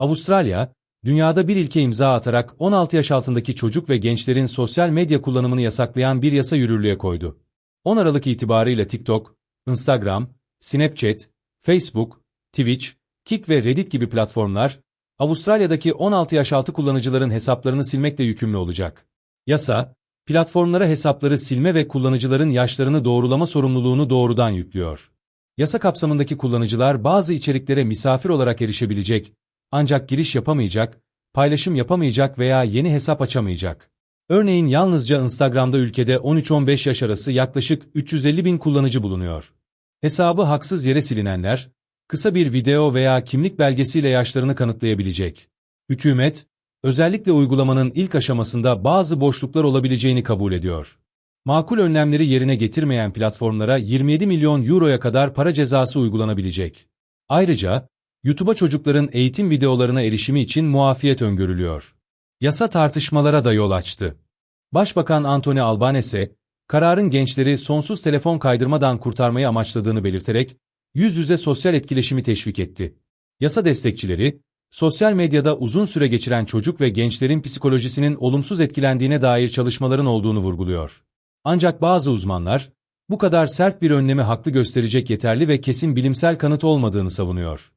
Avustralya, dünyada bir ilke imza atarak 16 yaş altındaki çocuk ve gençlerin sosyal medya kullanımını yasaklayan bir yasa yürürlüğe koydu. 10 Aralık itibarıyla TikTok, Instagram, Snapchat, Facebook, Twitch, Kik ve Reddit gibi platformlar, Avustralya'daki 16 yaş altı kullanıcıların hesaplarını silmekle yükümlü olacak. Yasa, platformlara hesapları silme ve kullanıcıların yaşlarını doğrulama sorumluluğunu doğrudan yüklüyor. Yasa kapsamındaki kullanıcılar bazı içeriklere misafir olarak erişebilecek, ancak giriş yapamayacak, paylaşım yapamayacak veya yeni hesap açamayacak. Örneğin yalnızca Instagram'da ülkede 13-15 yaş arası yaklaşık 350 bin kullanıcı bulunuyor. Hesabı haksız yere silinenler, kısa bir video veya kimlik belgesiyle yaşlarını kanıtlayabilecek. Hükümet, özellikle uygulamanın ilk aşamasında bazı boşluklar olabileceğini kabul ediyor. Makul önlemleri yerine getirmeyen platformlara 27 milyon euroya kadar para cezası uygulanabilecek. Ayrıca, YouTube'a çocukların eğitim videolarına erişimi için muafiyet öngörülüyor. Yasa tartışmalara da yol açtı. Başbakan Anthony Albanese, kararın gençleri sonsuz telefon kaydırmadan kurtarmayı amaçladığını belirterek, yüz yüze sosyal etkileşimi teşvik etti. Yasa destekçileri, sosyal medyada uzun süre geçiren çocuk ve gençlerin psikolojisinin olumsuz etkilendiğine dair çalışmaların olduğunu vurguluyor. Ancak bazı uzmanlar, bu kadar sert bir önlemi haklı gösterecek yeterli ve kesin bilimsel kanıt olmadığını savunuyor.